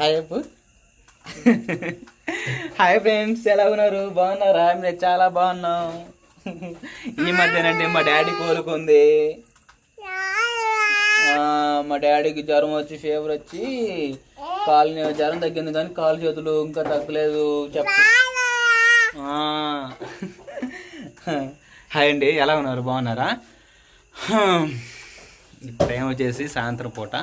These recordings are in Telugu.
హాయ్ అప్పు హాయ్ ఫ్రెండ్స్ ఎలా ఉన్నారు? బాగున్నారా? మేము చాలా బాగున్నాం. ఈ మధ్యనంటే మా డాడీ కోలుకుంది. మా డాడీకి జ్వరం వచ్చి ఫీవర్ వచ్చి కాలు జ్వరం తగ్గింది కానీ కాలు చేతులు ఇంకా తగ్గలేదు. చెప్ప హాయ్ అండి. ఎలా ఉన్నారు? బాగున్నారా? ఇప్పుడు వచ్చేసి సాయంత్రం పూట.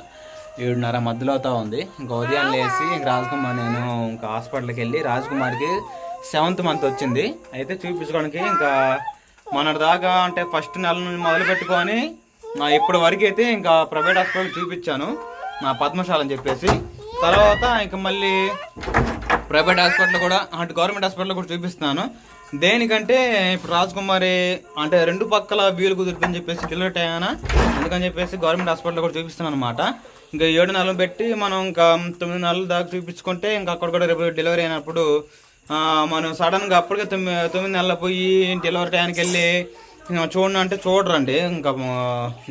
ఏడున్నర మధ్యలో అవుతా ఉంది. ఇంకా ఉదయం లేచి ఇంక రాజకుమార్ నేను ఇంకా హాస్పిటల్కి వెళ్ళి రాజకుమార్కి సెవెంత్ మంత్ వచ్చింది. అయితే చూపించుకోవడానికి ఇంకా మన దాకా అంటే ఫస్ట్ నెల నుండి మొదలు పెట్టుకొని నా ఇప్పటి వరకు అయితే ఇంకా ప్రైవేట్ హాస్పిటల్ చూపించాను. నా పద్మశాల అని చెప్పేసి. తర్వాత ఇంకా మళ్ళీ ప్రైవేట్ హాస్పిటల్ కూడా అటు గవర్నమెంట్ హాస్పిటల్ కూడా చూపిస్తున్నాను. దేనికంటే ఇప్పుడు రాజకుమారి అంటే రెండు పక్కల వీలు కుదురుతుందని చెప్పేసి డెలివరీ అయ్యానా అందుకని చెప్పేసి గవర్నమెంట్ హాస్పిటల్ కూడా చూపిస్తున్నాను అనమాట ఇంకా ఏడు నెలలు పెట్టి మనం ఇంకా తొమ్మిది నెలల దాకా చూపించుకుంటే ఇంకా అక్కడ కూడా రేపు డెలివరీ అయినప్పుడు మనం సడన్గా అప్పటికే తొమ్మిది తొమ్మిది నెలలు పోయి డెలివరీ టైంకి వెళ్ళి చూడండి అంటే చూడరండి ఇంకా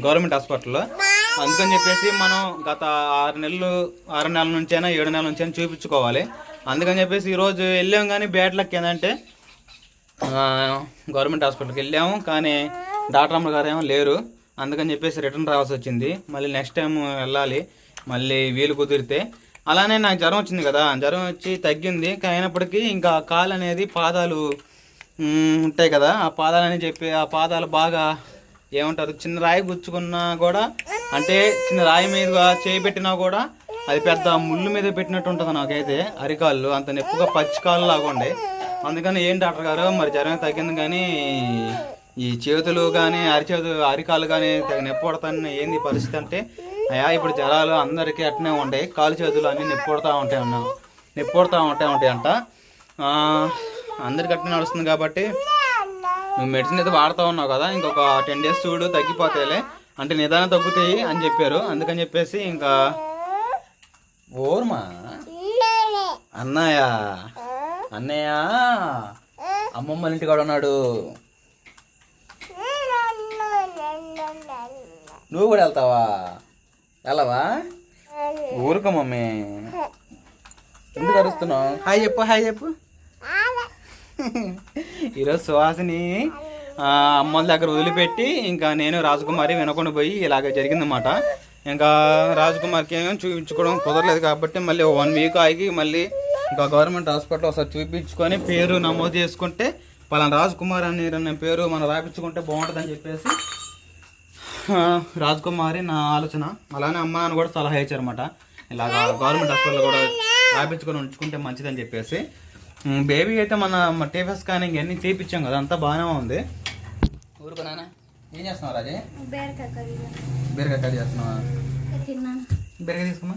గవర్నమెంట్ హాస్పిటల్లో. అందుకని చెప్పేసి మనం గత ఆరు నెలలు ఆరు నెలల నుంచైనా ఏడు నెలల నుంచైనా చూపించుకోవాలి. అందుకని చెప్పేసి ఈరోజు వెళ్ళాం కానీ బ్యాడ్ లక్ ఏంటంటే గవర్నమెంట్ హాస్పిటల్కి వెళ్ళాము కానీ డాక్టర్ అమ్మ గారు ఏమో లేరు. అందుకని చెప్పేసి రిటర్న్ రావాల్సి వచ్చింది. మళ్ళీ నెక్స్ట్ టైం వెళ్ళాలి. మళ్ళీ వీలు కుదిరితే. అలానే నాకు జ్వరం వచ్చింది కదా. జ్వరం వచ్చి తగ్గింది. కానీ అయినప్పటికీ ఇంకా కాలు అనేది పాదాలు ఉంటాయి కదా. ఆ పాదాలని చెప్పి ఆ పాదాలు బాగా ఏమంటారు చిన్న రాయి గుచ్చుకున్నా కూడా అంటే చిన్న రాయి మీద చేయి పెట్టినా కూడా అది పెద్ద ముళ్ళు మీద పెట్టినట్టు ఉంటుంది నాకైతే. అరికాళ్ళు అంత నొప్పుగా పచ్చి కాళ్ళు లాగా ఉండే. అందుకని ఏం డాక్టర్ గారు మరి జ్వరం తగ్గింది కానీ ఈ చేతులు కానీ అరిచేతు అరికాలు కానీ తెగ నొప్పి ఏంది పరిస్థితి అంటే అయ్యా ఇప్పుడు జ్వరాలు అందరికీ అట్నే ఉంటాయి కాలు చేతులు అన్నీ నొప్పి పడుతూ ఉంటాయి అన్న నొప్పి పడుతూ ఉంటాయి ఉంటాయి అంట. అందరికి అట్నే నడుస్తుంది కాబట్టి నువ్వు మెడిసిన్ అయితే వాడుతూ ఉన్నావు కదా ఇంకొక టెన్ డేస్ చూడు తగ్గిపోతాయిలే అంటే నిదానం తగ్గుతాయి అని చెప్పారు. అందుకని చెప్పేసి ఇంకా ఓర్మా? అన్నయ్య అన్నయ్య అమ్మమ్మ వాళ్ళ ఇంటికాడ ఉన్నాడు. నువ్వు కూడా వెళ్తావా? వెళ్ళవా? ఊరుకో మమ్మీ. ఎందుకు అరుస్తున్నావు? హాయ్ చెప్పు హాయ్ చెప్పు. ఈరోజు సుహాసిని అమ్మల దగ్గర వదిలిపెట్టి ఇంకా నేను రాజకుమారి వినకుండా పోయి ఇలాగ జరిగిందన్నమాట. ఇంకా రాజకుమార్కి ఏమో చూపించుకోవడం కుదరలేదు కాబట్టి మళ్ళీ వన్ వీక్ ఆగి మళ్ళీ ఇంకా గవర్నమెంట్ హాస్పిటల్ ఒకసారి చూపించుకొని పేరు నమోదు చేసుకుంటే పలానా రాజకుమార్ అని అనే పేరు మనం రాపించుకుంటే బాగుంటుందని చెప్పేసి రాజకుమారి నా ఆలోచన. అలానే అమ్మ అని కూడా సలహా ఇచ్చారన్నమాట. ఇలాగ గవర్నమెంట్ హాస్పిటల్ కూడా రాపించుకొని ఉంచుకుంటే మంచిదని చెప్పేసి. బేబీ అయితే మన టీవీ స్కానింగ్ అన్ని తీపిచ్చాం కదా అంతా బాగానే ఉంది. ఊరుకో నాన్న. ఏం చేస్తున్నావు రాజే? బీరకాయ కర్రీ చేస్తున్నావా? బీరకాయ తీసుకోమా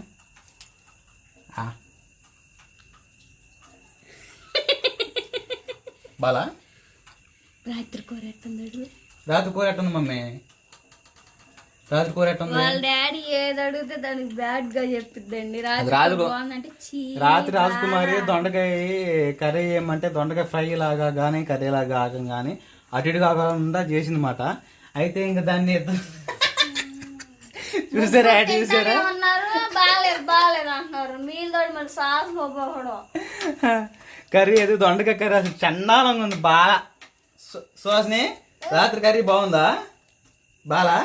బాలా? రాత్రి కూర ఎట్టుంది రాత్రి కూర ఎట్టుంది మమ్మీ. రాత్రి కూర ఎట్టుంది వాళ్ళ డాడీ ఏది అడిగితే దానికి బ్యాడ్గా చెప్పిద్దండి రాత్రి బాగుందంటే చీ రాత్రి రాజకుమారి దొండకాయ కర్రీ ఏమంటే దొండకాయ ఫ్రై లాగా కానీ కర్రీ లాగా ఆగం కానీ అటు ఇటు కాకుండా చేసిందన్నమాట. అయితే ఇంకా దాన్ని చూసారా చూసారా? ఉన్నారు బాగాలేదు బాగాలేదు అంటున్నారు. మీతో మరి సాస్ కర్రీ ఏదో దొండకాయ కర్రీ అసలు చండాలంగా ఉంది. బాగా సుహాసిని రాత్రి కర్రీ బాగుందా? బాలా?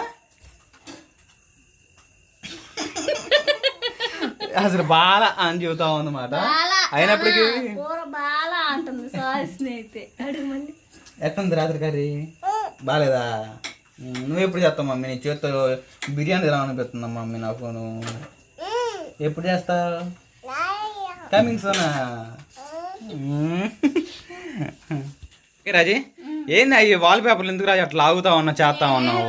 అసలు బాలా అని చెబుతా ఉందన్నమాట. అయినప్పటికీ ఎట్టుంది రాత్రి కర్రీ? బాగాలేదా నువ్వు ఎప్పుడు చేస్తావు మమ్మీ? నీ చేత్తో బిర్యానీ తినాలనిపిస్తుందా మమ్మీ నాకు? నువ్వు ఎప్పుడు చేస్తావు? కమింగ్ సోనా రాజీ ఏంది అయ్యి వాల్ పేపర్లు ఎందుకు రాజు అట్లా ఆగుతా ఉన్నా చేస్తా ఉన్నావు?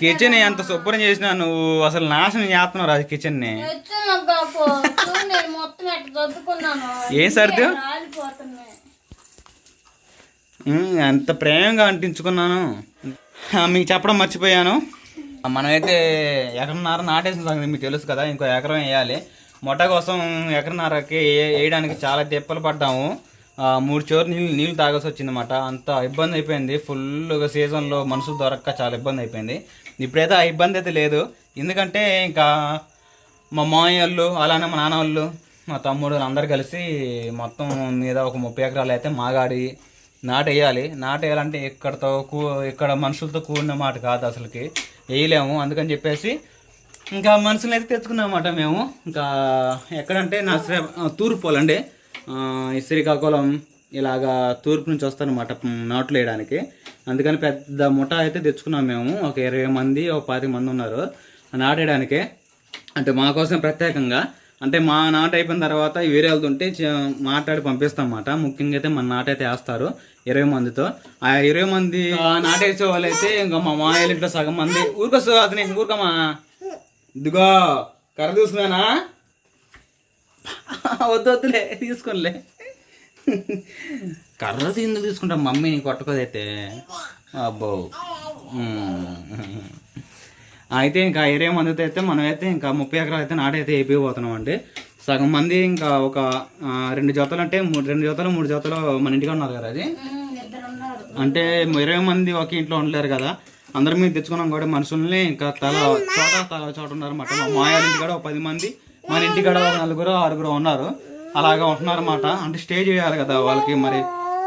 కిచెన్ ఎంత శుభ్రం చేసినా నువ్వు అసలు నాశనం చేస్తున్నావు రాజు కిచెన్ని. వచ్చిన బాపు చూడు నేను మొత్తం ఎట్లా చదువుకున్నాను ఏం సర్దు ఎంత ప్రేమగా అంటించుకున్నాను. మీకు చెప్పడం మర్చిపోయాను. మనమైతే ఎకరన్నర నాటేసిన సంగతి మీకు తెలుసు కదా ఇంకో ఎకరం వేయాలి. మొట్ట కోసం ఎకరన్నరకి వేయడానికి చాలా తిప్పలు పడ్డాము. ఆ, మూడు చోరు నీళ్ళు నీళ్ళు తాగాల్సి వచ్చిందన్నమాట. అంత ఇబ్బంది అయిపోయింది. ఫుల్గా సీజన్లో మనుషులు దొరక్క చాలా ఇబ్బంది అయిపోయింది. ఇప్పుడైతే ఆ ఇబ్బంది అయితే లేదు. ఎందుకంటే ఇంకా మా మామయ్య వాళ్ళు అలానే మా నాన్న వాళ్ళు మా తమ్ముడు అందరు కలిసి మొత్తం మీద ఒక ముప్పై ఎకరాలు అయితే మాగాడి నాటేయాలి. నాటేయాలంటే ఇక్కడతో కూ ఇక్కడ మనుషులతో కూడిన మాట కాదు అసలుకి. వేయలేము. అందుకని చెప్పేసి ఇంకా మనుషులు అయితే తెచ్చుకున్నామన్నమాట మేము. ఇంకా ఎక్కడంటే నా శ్రే తూర్పు పోలండి. శ్రీకాకుళం ఇలాగా తూర్పు నుంచి వస్తానమాట నాట్లు వేయడానికి. అందుకని పెద్ద ముఠ అయితే తెచ్చుకున్నాం మేము. ఒక ఇరవై మంది ఒక పాతిక మంది ఉన్నారు. నాటేయడానికి. అంటే మా కోసం ప్రత్యేకంగా. అంటే మా నాట అయిపోయిన తర్వాత వేరే వెళ్తుంటే మాట్లాడి పంపిస్తాం అన్నమాట. ముఖ్యంగా అయితే మన నాట అయితే వేస్తారు ఇరవై మందితో. ఆ ఇరవై మంది ఆ నాటేసే వాళ్ళు అయితే ఇంకా మా మా ఇంట్లో సగం మంది. ఊరుకొస్తూ అతని ఊరుకోమా ఇదిగో కర్ర తీసుకున్నానా? వద్దు వద్దులే తీసుకోనిలే. కర్ర ఎందుకు తీసుకుంటాం మమ్మీ నీ కొట్టుకోదైతే. అబ్బో. అయితే ఇంకా ఇరవై మందితో అయితే మనం అయితే ఇంకా ముప్పై ఎకరాలు అయితే నాటైతే వేపిపోతున్నాం అండి సగం మంది ఇంకా ఒక రెండు జతలు అంటే మూడు రెండు జతలు మూడు జతలు మన ఇంటికి ఉన్నారు కదా అది? అంటే ఇరవై మంది ఒక ఇంట్లో ఉండలేరు కదా? అందరం మీద తెచ్చుకున్నాం కూడా మనుషుల్ని ఇంకా తల చోట తల చోట ఉన్నారు అన్నమాట. మా మాయాల ఇంటికాడ ఒక పది మంది మన ఇంటికాడ ఒక నలుగురు ఆరుగురు ఉన్నారు. అలాగా ఉంటున్నారు అన్నమాట అంటే స్టే చేయాలి కదా వాళ్ళకి మరి.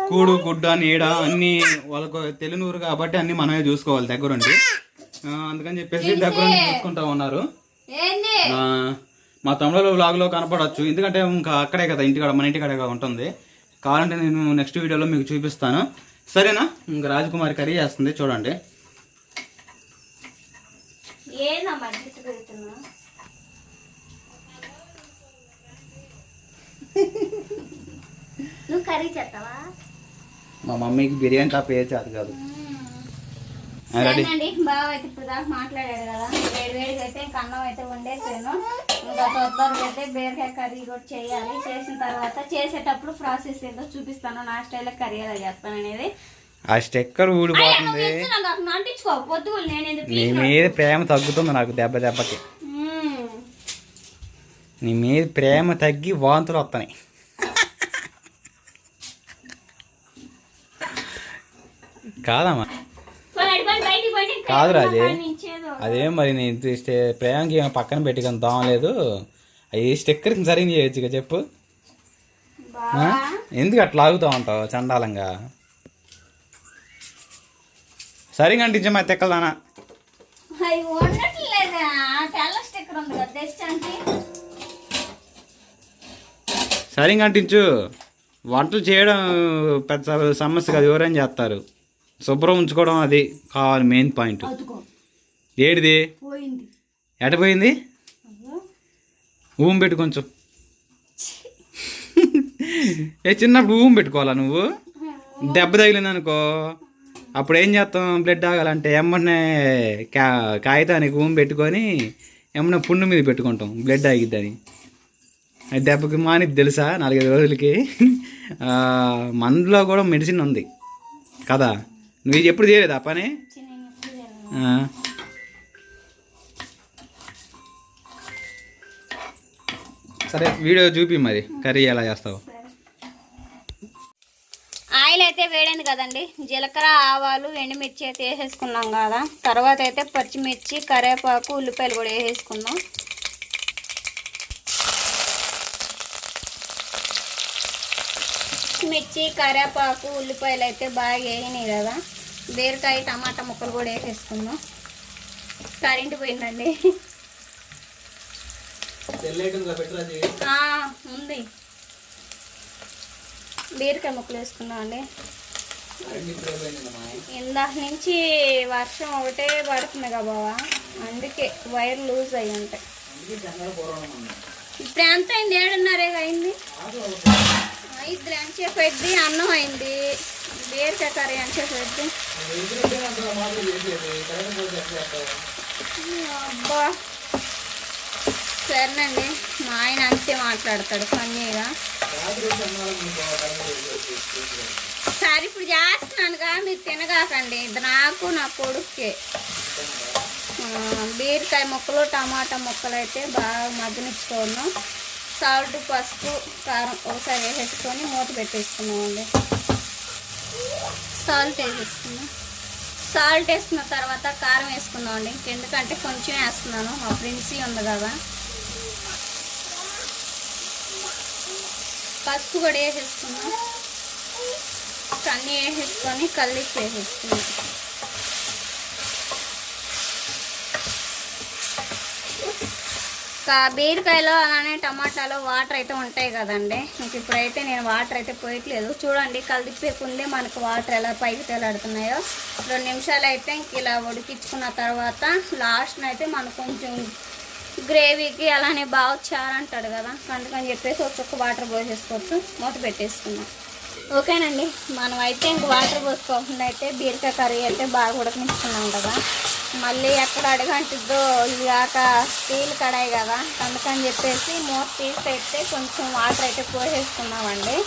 కూడు గుడ్డ నీడ అన్ని వాళ్ళకు తెలినూరు కాబట్టి అన్ని మనమే చూసుకోవాలి దగ్గరుండి అందుకని చెప్పేసి దగ్గరుండి చూసుకుంటా ఉన్నారు. మా తమిళలో వ్లాగ్లో కనపడవచ్చు ఎందుకంటే ఇంకా అక్కడే కదా ఇంటికాడ మన ఇంటికాడే ఉంటుంది. కావాలంటే నేను నెక్స్ట్ వీడియోలో మీకు చూపిస్తాను. సరేనా? ఇంకా రాజకుమారి కర్రీ చేస్తుంది చూడండి. ఏందమ్మా గిట్టు పెడుతున్నా? నువ్వు కర్రీ చేస్తావా? మా మమ్మీకి బిర్యానీ టాప్ ఏ చేత కాదు. సరేనండి బావ అయితే ఇప్పుడు దాకా మాట్లాడాడు కదా. వేడి అయితే ఇంకా అన్నం అయితే వండేసాను. ఇంకా తొందరగా అయితే బీరకాయ కర్రీ కూడా చేయాలి. చేసిన తర్వాత చేసేటప్పుడు ప్రాసెస్ ఏంటో చూపిస్తాను. నా స్టైల్లో కర్రీ ఎలా చేస్తాను అనేది ఆ స్టెక్కర్ ఊడిపోతుంది. నీ మీద ప్రేమ తగ్గుతుంది నాకు దెబ్బ దెబ్బకి. నీ మీద ప్రేమ తగ్గి వాంతులు వస్తున్నాయి కాదమ్మా. కాదు రాజే. అదేం మరి నేను ప్రేమకి పక్కన పెట్టుకొని దోమలేదు అవి స్టిక్కర్ సరిగ్గా చేయొచ్చు ఇక చెప్పు ఎందుకు అట్లా ఆగుతూ ఉంటావు చండాలంగా సరిగా అంటించమ్మా తెక్కలదానా అవి ఉండట్లేదా ఆ తెల్ల స్టిక్కర్ ఉంది కదా తెచ్చాంటి సరిగా అంటించు వంటలు చేయడం పెద్ద సమస్య కాదు ఎవరైనా చేస్తారు? శుభ్రం ఉంచుకోవడం అది కావాలి మెయిన్ పాయింట్. ఏడిది? పోయింది. ఎటపోయింది. ఊం పెట్టు కొంచెం. ఏ చిన్నప్పుడు ఊం పెట్టుకోవాలా నువ్వు? దెబ్బ తగిలింది అనుకో అప్పుడు ఏం చేస్తాం? బ్లడ్ ఆగాలంటే ఎమ్మనే కా కాగితానికి ఊమి పెట్టుకొని ఎమ్మనే పుండు మీద పెట్టుకుంటాం బ్లడ్ ఆగిద్దని. అది దెబ్బకి మానిద్ది తెలుసా? నాలుగైదు రోజులకి. మందులో కూడా మెడిసిన్ ఉంది. కదా? నువ్వు ఎప్పుడు చేయలేదు ఆ పని? సరే వీడియో చూపి మరి. కర్రీ ఎలా చేస్తావు? ఆయిల్ అయితే వేడింది కదండి. జీలకర్ర ఆవాలు ఎండుమిర్చి అయితే వేసేసుకున్నాం కదా. తర్వాత అయితే పచ్చిమిర్చి కరివేపాకు ఉల్లిపాయలు కూడా వేసేసుకుందాం. మిర్చి కరివేపాకు ఉల్లిపాయలు అయితే బాగా వేగినాయి కదా. బీరకాయ టమాటా ముక్కలు కూడా వేసేసుకుందాం. కరెంట్ పోయిందండి. ఆ, ఉంది. బీరకాయ ముక్కలు వేసుకున్నాం అండి. ఇందాక నుంచి వర్షం ఒకటే పడుతుంది కదా బావా. అందుకే వైర్ లూజ్ అయ్యి ఉంటాయి ఇప్పుడు ఎంత అయింది? ఏడున్నరే అయింది? ఐదు ఎంతసేపు అయింది? అన్నం అయింది. బీరకాయ కర్రీ ఎంతసేపు అయింది? అబ్బా. సరేనండి. మా ఆయన అంతే మాట్లాడతాడు. ఫన్నీగా. సరే ఇప్పుడు చేస్తున్నానుగా మీరు తినగాకండి. ఇది నాకు నా కొడుకే బీరకాయ ముక్కలు టమాటా ముక్కలు అయితే బాగా మగ్గనిచ్చుకోను. సాల్ట్ పసుపు కారం ఒకసారి వేసేసుకొని మూత పెట్టేసుకున్నామండి సాల్ట్ వేసేసుకున్నాం సాల్ట్ వేసుకున్న తర్వాత కారం వేసుకుందామండి. ఎందుకంటే కొంచెం వేస్తున్నాను. మా ప్రిన్సీ ఉంది కదా. పసుపు కూడా వేసేసుకున్నాం. కన్నీ వేసేసుకొని కలిపి వేసేసుకున్నాం. ఇంకా బీరకాయలో అలానే టమాటాలో వాటర్ అయితే ఉంటాయి కదండి. ఇంక ఇప్పుడైతే నేను వాటర్ అయితే పోయట్లేదు. చూడండి కలిపేకుందే మనకు వాటర్ ఎలా పైకి తేలాడుతున్నాయో రెండు నిమిషాలు అయితే ఇంక ఇలా ఉడికించుకున్న తర్వాత లాస్ట్ అయితే మనకు కొంచెం గ్రేవీకి అలానే బాగా చారు అంటాడు కదా. అందుకని చెప్పేసి ఒక చుక్క వాటర్ పోసేసుకోవచ్చు. మూత పెట్టేసుకున్నాం ఓకేనండి. మనం అయితే ఇంక వాటర్ పోసుకోకుండా అయితే బీరకాయ కర్రీ అయితే బాగా ఉడకనిస్తున్నాం కదా. మళ్ళీ ఎక్కడ అడగంటుందో ఇది స్టీల్ కడాయి కదా. అందుకని చెప్పేసి మూత తీసి కొంచెం వాటర్ అయితే పోసేసుకున్నామండి.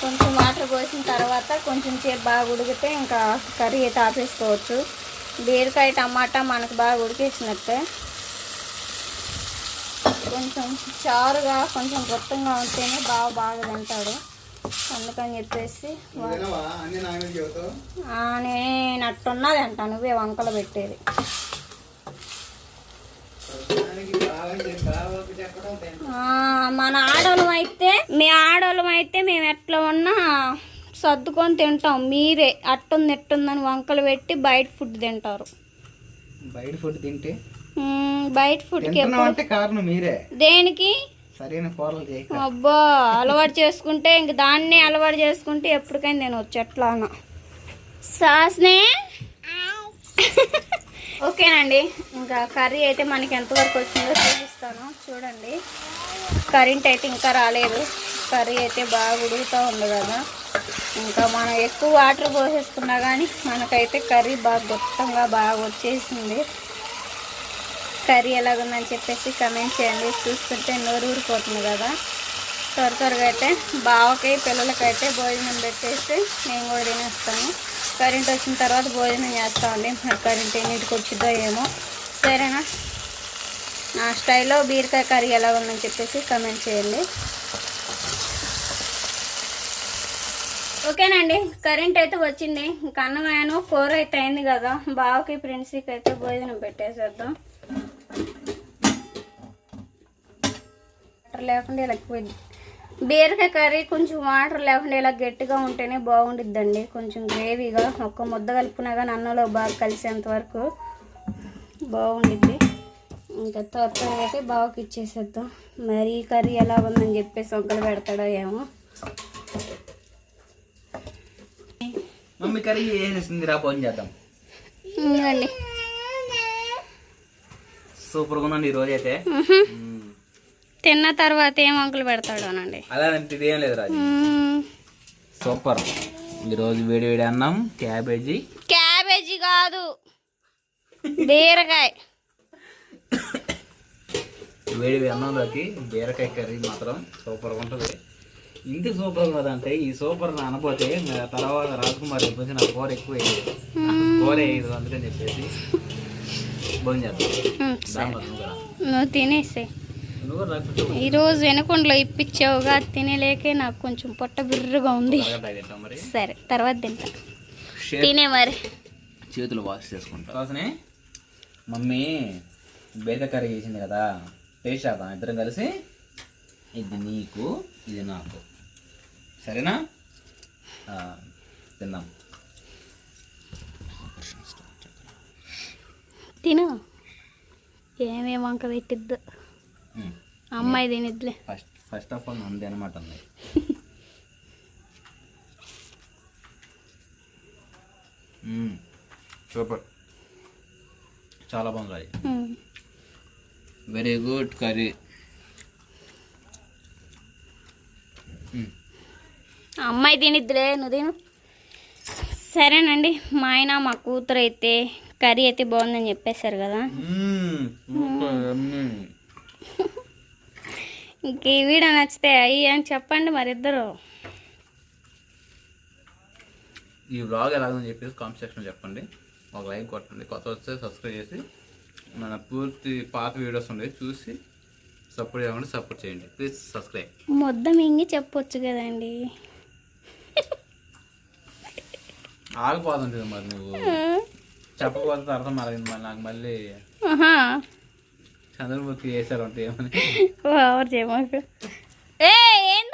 కొంచెం వాటర్ పోసిన తర్వాత కొంచెం సేపు బాగా ఉడికితే ఇంకా కర్రీ అయితే ఆపేసుకోవచ్చు. బీరకాయ టమాటా మనకు బాగా ఉడికేసినట్టే. కొంచెం చారుగా కొంచెం గొప్పంగా ఉంటేనే బాగా బాగా తింటాడు. అందుకని చెప్పేసి వా- ఆ, నేను అట్టున్నది అంట నువ్వే వంకలు పెట్టేది. మన ఆడోళ్ళం అయితే మీ ఆడోళ్ళం అయితే మేము ఎట్లా ఉన్నా సర్దుకొని తింటాం. మీరే అట్టుంది ఎట్టుందని వంకలు పెట్టి బయట ఫుడ్ తింటారు. బయట ఫుడ్ తింటే బయట అంటే కారణం మీరే. దేనికి? సరైన కూరలు చేయక. అబ్బా అలవాటు చేసుకుంటే ఇంక దాన్ని అలవాటు చేసుకుంటే ఎప్పటికైనా నేను వచ్చి ఎట్లా అన్నా సాస్నే? ఓకేనండి ఇంకా కర్రీ అయితే మనకి ఎంతవరకు వచ్చిందో చూపిస్తాను. చూడండి. కరెంట్ అయితే ఇంకా రాలేదు. కర్రీ అయితే బాగా ఉడుకుతూ ఉంది కదా. ఇంకా మనం ఎక్కువ వాటర్ పోసేసుకున్నా కానీ మనకైతే కర్రీ బాగా గొప్పంగా బాగా వచ్చేసింది. కర్రీ ఎలాగుందని చెప్పేసి కమెంట్ చేయండి. చూస్తుంటే నోరు ఊరిపోతుంది కదా. త్వర త్వరగా అయితే బావకి పిల్లలకైతే భోజనం పెట్టేసి నేను కూడా తినేస్తాను. కరెంట్ వచ్చిన తర్వాత భోజనం చేస్తామండి మరి కరెంట్ ఎన్నిటికి వచ్చిందో ఏమో. సరేనా? నా స్టైల్లో బీరకాయ కర్రీ ఎలా ఉందని చెప్పేసి కమెంట్ చేయండి. ఓకేనండి. కరెంట్ అయితే వచ్చింది. ఇంకా అన్నమాయను కూర అయితే అయింది కదా. బావకి ఫ్రెండ్స్కి అయితే భోజనం పెట్టేసేద్దాం. వాటర్ లేకుండా ఇలా బీరకాయ కర్రీ కొంచెం వాటర్ లేకుండా ఇలా గట్టిగా ఉంటేనే బాగుండిద్దండి. కొంచెం గ్రేవీగా ఒక్క ముద్ద కలుపుకున్నా కానీ అన్నంలో బాగా కలిసేంత వరకు బాగుండిద్ది. ఇంకా త్వరగా అయితే బావకి ఇచ్చేసేద్దాం. మరి ఈ కర్రీ ఎలా ఉందని చెప్పేసి ఒక్కలు పెడతాడో ఏమో. మమ్మీ కర్రీ వేసేసింది రా ఫోన్ చేద్దాం. ఉందండి సూపర్గా ఉందండి తిన్న తర్వాత ఏం వంకలు పెడతాడు అనండి అలా ఇది ఏం లేదు రాజు. సూపర్. ఈరోజు వేడి వేడి అన్నం క్యాబేజీ. క్యాబేజీ కాదు. బీరకాయ. వేడి వేడి అన్నంలోకి బీరకాయ కర్రీ మాత్రం సూపర్గా ఉంటుంది. ఇంటి సూపర్ కదంటే ఈ సూపర్ అనపోతే ఇంకా తర్వాత రాజకుమార్ చెప్పేసి నా కూర ఎక్కువ వేయలేదు కూర వేయదు అందుకని చెప్పేసి భోజనం చేద్దాం. నువ్వు తినేసే ఈరోజు వెనకొండలో ఇప్పించావుగా తినేలేకే నాకు కొంచెం పొట్ట బిర్రుగా ఉంది. సరే తర్వాత తింటా. తినే మరి. చేతులు వాష్ చేసుకుంటా. మమ్మీ బేద కర్రీ చేసింది కదా టేస్ట్ చేద్దాం. ఇద్దరం కలిసి ఇది నీకు ఇది నాకు. సరేనా? తిందాం. తిను. ఏమేం వంక పెట్టిద్దు. అమ్మాయి తినిద్లే. ఫస్ట్ ఫస్ట్ ఆఫ్ ఆల్ అంది అనమాట. సూపర్. చాలా బాగుంది. వెరీ గుడ్ కర్రీ అమ్మాయి తినిద్దులే నువ్వు తిను. సరేనండి మా ఆయన మా కూతురు అయితే కర్రీ అయితే బాగుందని చెప్పేశారు కదా. ఇంక ఈ వీడియో నచ్చితే అయ్యి అని చెప్పండి మరి ఇద్దరు ఈ వ్లాగ్ ఎలాగని చెప్పేసి కామెంట్ సెక్షన్ చెప్పండి. ఒక లైక్ కొట్టండి. కొత్త వస్తే సబ్స్క్రైబ్ చేసి మన పూర్తి పాత వీడియోస్ ఉండేవి చూసి సపోర్ట్ చేయకుండా సపోర్ట్ చేయండి. ప్లీజ్ సబ్స్క్రైబ్ ముద్ద మింగి చెప్పొచ్చు కదండి. ఆగిపోతుంటుంది మరి నువ్వు. చెప్పకపోతే తర్వాత మరి నాకు మళ్ళీ. చంద్రముఖి వేసారు అంటే ఏమని? ఓ, ఎవరు చేయమాకు ఏ ఏం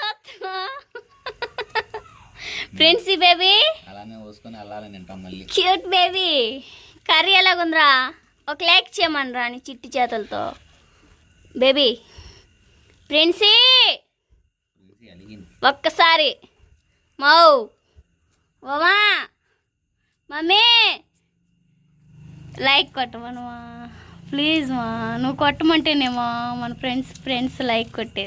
ఫ్రెండ్స్ బేబీ? అలానే పోసుకొని తింటాం మళ్ళీ. Cute baby. కర్రీ ఎలాగుందిరా? ఒక లైక్ చేయమనరా నీ చిట్టి చేతులతో. బేబీ ఫ్రెండ్సీ అలిగింది. ఒక్కసారి. మౌ. ఓమా. మమ్మీ. లైక్ కొట్టమనుమా. ప్లీజ్ మా నువ్వు కొట్టమంటేనేమో మన ఫ్రెండ్స్ ఫ్రెండ్స్ లైక్ కొట్టేది.